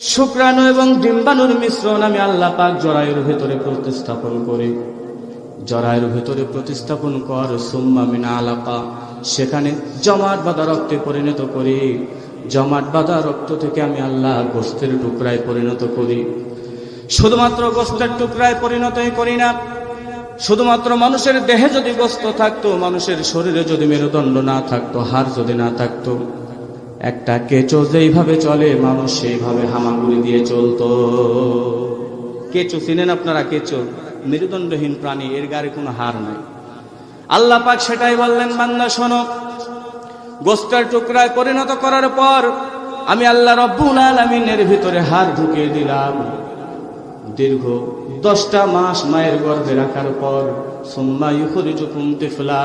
শুক্রাণু এবং ডিম্বাণুর মিশ্রণ আমি আল্লাহ পাক জরায়ুর ভেতরে প্রতিস্থাপন করি। জরায়ুর ভেতরে প্রতিস্থাপন কর, সুম্মা মিনা আলাপা সেখানে জমাট বাঁধা রক্তে পরিণত করি। জমাট বাঁধা রক্ত থেকে আমি আল্লাহ গোস্তের টুকরায় পরিণত করি। শুধুমাত্র গোস্তের টুকরায় পরিণতই করি না, শুধুমাত্র মানুষের দেহে যদি গোস্ত থাকতো, মানুষের শরীরে যদি মেরুদণ্ড না থাকতো, হাড় যদি না থাকতো একটা কেঁচো যেইভাবে চলে, মানুষ সেইভাবে হামাগুড়ি দিয়ে চলতো। কেঁচো, চিনেন আপনারা কেঁচো? মেরুদণ্ডহীন প্রাণী, এর গায়ে কোনো হার নাই। আল্লাহ পাক সেটাই বললেন, বান্দা, শোনো, গোস্তের টুকরায় পরিণত করার পর আমি আল্লাহ রব্বুল আলমিনের ভিতরে হার ঢুকিয়ে দিলাম। দীর্ঘ দশটা মাস মায়ের গর্ভে রাখার পর, সোম্মা ইউখরিজুকুম তিফলা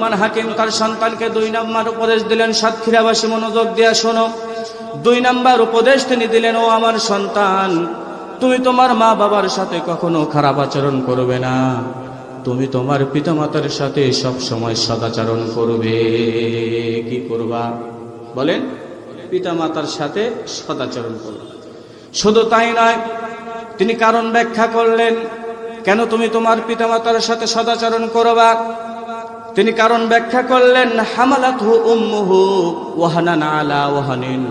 লোকমান হাকিম তার সন্তানকে দুই নম্বর উপদেশ দিলেন, সাতক্ষীরাবাসী মনোযোগ দিয়া শোনো। দুই নাম্বার উপদেশ তিনি দিলেন, ও আমার সন্তান, তুমি তোমার মা বাবার সাথে কখনো খারাপ আচরণ করবে না। তুমি তোমার পিতামাতার সাথে সব সময় সদাচরণ করবে। কি করবা? বলেন, পিতামাতার সাথে সদাচরণ করবে। শুধু তাই নয়, তিনি কারণ ব্যাখ্যা করলেন, কেন তুমি তোমার পিতামাতার সাথে সদাচরণ করবা? তিনি কারণ ব্যাখ্যা করলেন, হামালাতহু উম্মুহু ওয়াহানান আলা ওয়াহানিন।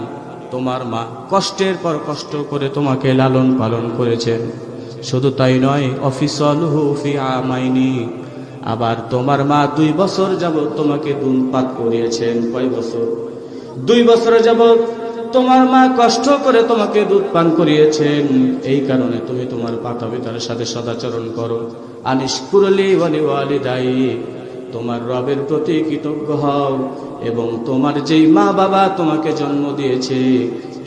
তোমার মা কষ্টের পর কষ্ট করে তোমাকে লালন পালন করেছেন শুধু তাই নয়, অফিসলহু ফি আমাইনি। আবার তোমার মা দুই বছর যাবৎ তোমাকে দুধপাত করিয়েছেন। কয় বছর? দুই বছর যাবৎ তোমার মা কষ্ট করে তোমাকে দুধ পান করিয়েছেন। এই কারণে তুমি তোমার পাতা পিতার সাথে সদাচরণ করো। আনিস কুরলি দায়ী তোমার রবের প্রতি কৃতজ্ঞ হও এবং তোমার যেই মা বাবা তোমাকে জন্ম দিয়েছে,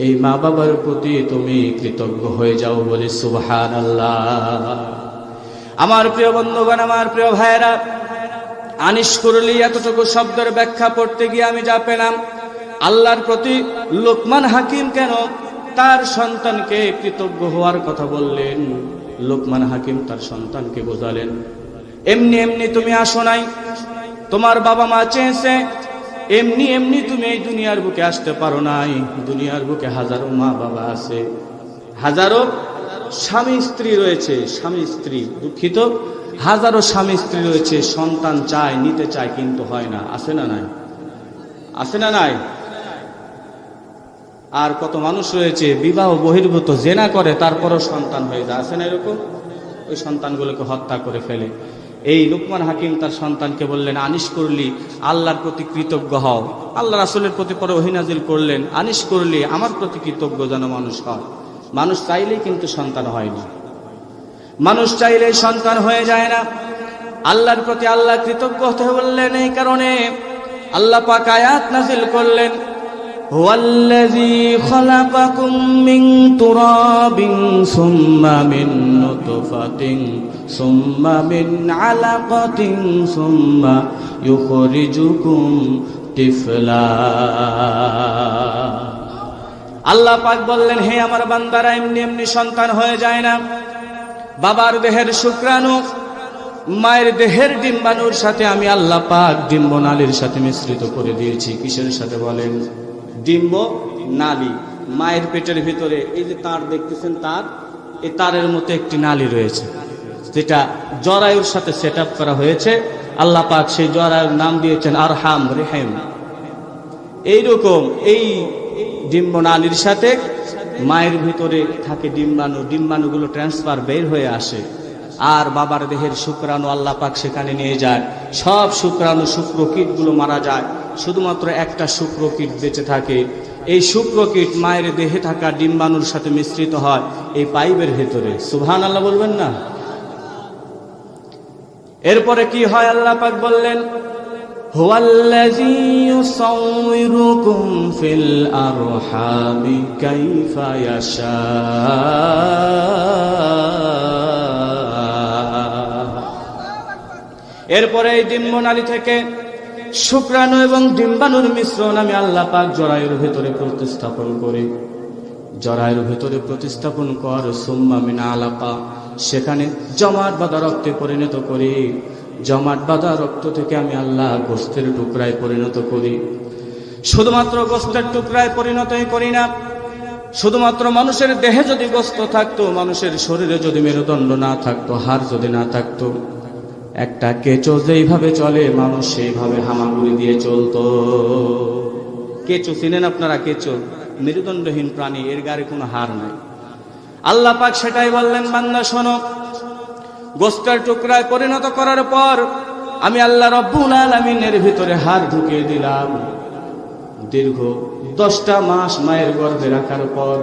এই মা বাবার প্রতি তুমি কৃতজ্ঞ হয়ে যাও বলে সুবহান আল্লাহ আমার প্রিয় বন্ধুগণ, আমার প্রিয় ভাইয়েরা আনিস করলি এতটুকু শব্দের ব্যাখ্যা পড়তে গিয়ে আমি যা পেলাম, আল্লাহর প্রতি লোকমান হাকিম কেন তার সন্তানকে কৃতজ্ঞ হওয়ার কথা বললেন? লোকমান হাকিম তার সন্তানকে বোঝালেন, এমনি এমনি তুমি আসো নাই তোমার বাবা মা চেয়েছে, এমনি এমনি তুমি এই দুনিয়ার বুকে আসতে পারো নাই। দুনিয়ার বুকে হাজারো মা বাবা আছে। হাজারো স্বামী স্ত্রী রয়েছে, স্বামী স্ত্রী দুঃখিত। হাজারো স্বামী স্ত্রী রয়েছে, সন্তান চায়, নিতে চায়, কিন্তু হয় না। আছে না নাই? আছে না নাই? আর কত মানুষ রয়েছে, বিবাহ বহির্ভূত, জেনা করে, তারপরও সন্তান হয়ে যায়। আছে না এরকম? ওই সন্তানগুলোকে হত্যা করে ফেলে। এই লুকমান হাকিম তার সন্তানকে বললেন, আনিস করলি, আল্লাহর প্রতি কৃতজ্ঞ হও। আল্লাহ রাসুলের প্রতি পরে অহিনাজিল করলেন, আনিস করলি, আমার প্রতি কৃতজ্ঞ যেন মানুষ হয় মানুষ চাইলেই কিন্তু সন্তান হয় না। মানুষ চাইলেই সন্তান হয়ে যায় না। আল্লাহর প্রতি আল্লাহ কৃতজ্ঞ হতে বললেন, এই কারণে আল্লাহ পাক আয়াত নাজিল করলেন। هو الذي خلقكم من تراب ثم من نطفة ثم من علقة ثم يخرجكم طفلا আল্লাহ পাক বললেন হে আমার বান্দারা এমনি এমনি সন্তান হয়ে যায় না বাবার দেহের শুক্রাণু মায়ের দেহের ডিম্বাণুর সাথে আমি আল্লাহ পাক ডিম্ব নালীর সাথে মিশ্রিত করে দিয়েছি কিসের সাথে বলেন ডিম্ব নালী। মায়ের পেটের ভিতরে এই যে তার দেখতেছেন তার, এই তারের মতো একটি নালী রয়েছে। যেটা জরায়ুর সাথে সেট করা হয়েছে। আল্লাহ পাক সেই জরায়ুর নাম দিয়েছেন আরহাম রেহেম। এইরকম এই ডিম্ব নালীর সাথে মায়ের ভিতরে থাকে ডিম্বাণু। ডিম্বাণুগুলো ট্রান্সফার বের হয়ে আসে। আর বাবার দেহের শুক্রাণু আল্লাহ পাক সেখানে নিয়ে যায়। সব শুক্রাণু শুক্রকীটগুলো মারা যায়। শুধুমাত্র একটা শুক্রকীট বেঁচে থাকে। এই শুক্রকীট মায়ের দেহে থাকা ডিম্বাণুর সাথে মিশ্রিত হয় এই পাইপের ভেতরে। সুভান আল্লাহ বলবেন না? এরপরে কি হয় আল্লাহ পাক বললেন এরপরে এই ডিম্বনালী থেকে শুক্রাণু এবং ডিম্বাণুর মিশ্রণ আমি আল্লাহ পাক জরায়ুর ভেতরে প্রতিস্থাপন করি। জরায়ুর ভেতরে প্রতিস্থাপন কর, সুম্মা মিনা আলাপা। সেখানে জমাট বাঁধা রক্তে পরিণত করি। জমাট বাঁধা রক্ত থেকে আমি আল্লাহ গোস্তের টুকরায় পরিণত করি। শুধুমাত্র গোস্তের টুকরায় পরিণতই করি না, শুধুমাত্র মানুষের দেহে যদি গোস্ত থাকতো, মানুষের শরীরে যদি মেরুদণ্ড না থাকতো, হাড় যদি না থাকতো একটা কেঁচো যেইভাবে চলে, মানুষ সেইভাবে হামাগুড়ি দিয়ে চলতো। কেঁচো, চিনেন আপনারা কেঁচো? মেরুদণ্ডহীন প্রাণী, এর গায়ে কোনো হার নাই। আল্লাহ পাক সেটাই বললেন, বান্দা, শোনো গোস্তের টুকরায় পরিণত করার পর আমি আল্লাহ রব্বুল আলমিনের ভিতরে হার ঢুকিয়ে দিলাম। দীর্ঘ দশটা মাস মায়ের গর্ভে রাখার পর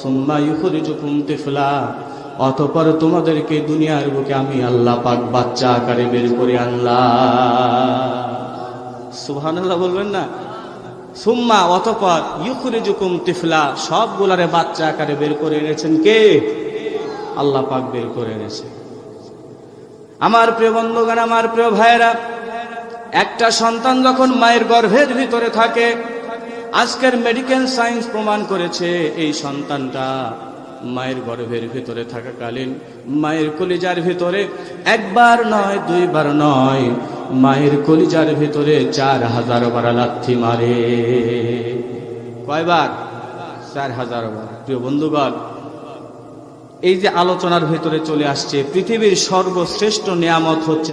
সোম্মা সুম্মা ইউখরিজুকুম তিফলা অতপর তোমাদেরকে দুনিয়ার বুকে আমি আল্লাহ পাক বাচ্চা আকারে বের করে আনলাম। সুবহানাল্লাহ বলবেন না? সুম্মা অতপর ইউখরিজুকুম তিফলা, সবগুলারে বাচ্চা আকারে বের করে এনেছেন কে? আল্লাহ পাক বের করে এনেছে আমার প্রিয় বন্ধুগণ, আমার প্রিয় ভাইয়েরা, একটা সন্তান যখন মায়ের গর্ভের ভিতরে থাকে, আজকের মেডিকেল সায়েন্স প্রমাণ করেছে এই সন্তানটা মায়ের গর্ভের ভিতরে থাকাকালীন মায়ের কলিজার ভিতরে একবার নয়, দুইবার নয়, মায়ের কলিজার ভিতরে চার হাজার বার লাথি মারে। কয়বার? চার হাজার বার। প্রিয় বন্ধুগণ, এই যে আলোচনার ভিতরে চলে আসছে, পৃথিবীর সর্বশ্রেষ্ঠ নিয়ামত হচ্ছে